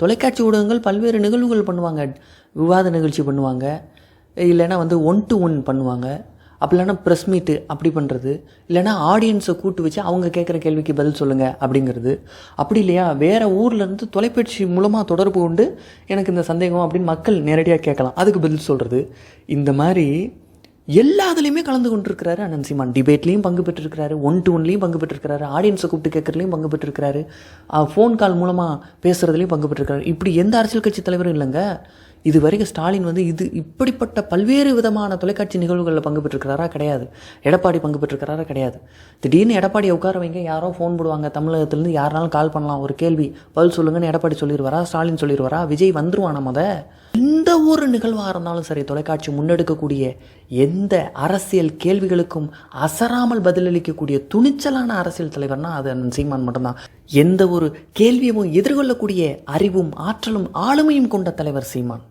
தொலைக்காட்சி ஊடகங்கள் பல்வேறு நிகழ்வுகள் பண்ணுவாங்க. விவாத நிகழ்ச்சி பண்ணுவாங்க. இல்லைன்னா வந்து ஒன் டு ஒன் பண்ணுவாங்க. அப்படி இல்லைன்னா ப்ரெஸ் மீட்டு அப்படி பண்ணுறது இல்லைன்னா ஆடியன்ஸை கூட்டு வச்சு அவங்க கேட்குற கேள்விக்கு பதில் சொல்லுங்கள் அப்படிங்கிறது. அப்படி இல்லையா? வேறு ஊர்லேருந்து தொலைபேசி மூலமாக தொடர்பு கொண்டு எனக்கு இந்த சந்தேகம் அப்படின்னு மக்கள் நேரடியாக கேட்கலாம். அதுக்கு பதில் சொல்கிறது இந்த மாதிரி எல்லாத்துலேயுமே கலந்து கொண்டிருக்கிறாரு அனந்த் சீமான். டிபேட்லேயும் பங்கு பெற்றிருக்கிறாரு ஒன் டு ஒன்லேயும் பங்கு பெற்றிருக்கிறாரு ஆடியன்ஸை கூப்பிட்டு கேட்கறதுலையும் பங்கு பெற்றிருக்கிறாரு ஃபோன் கால் மூலமாக பேசுகிறதுலையும் பங்கு பெற்றிருக்கிறாரு. இப்படி எந்த அரசியல் கட்சி தலைவரும் இல்லைங்க. இது வரைக்கும் ஸ்டாலின் வந்து இது இப்படிப்பட்ட பல்வேறு விதமான தொலைக்காட்சி நிகழ்வுகளில் பங்கு பெற்றிருக்கிறாரா கிடையாது. எடப்பாடி பங்கு பெற்றிருக்கிறாரா கிடையாது. திடீர்னு எடப்பாடியை உட்கார வைங்க யாரோ ஃபோன் போடுவாங்க தமிழகத்துலேருந்து யாருனாலும் கால் பண்ணலாம். ஒரு கேள்வி பதில் சொல்லுங்கன்னு எடப்பாடி சொல்லிடுவாரா ஸ்டாலின் சொல்லிடுவாரா? விஜய் வந்துருவானா முத? எந்த ஒரு நிகழ்வாக இருந்தாலும் சரி தொலைக்காட்சி முன்னெடுக்கக்கூடிய எந்த அரசியல் கேள்விகளுக்கும் அசராமல் பதிலளிக்கக்கூடிய துணிச்சலான அரசியல் தலைவர்னா அது அண்ணன் சீமான் மட்டும்தான். எந்த ஒரு கேள்வியும் எதிர்கொள்ளக்கூடிய அறிவும் ஆற்றலும் ஆளுமையும் கொண்ட தலைவர் சீமான்.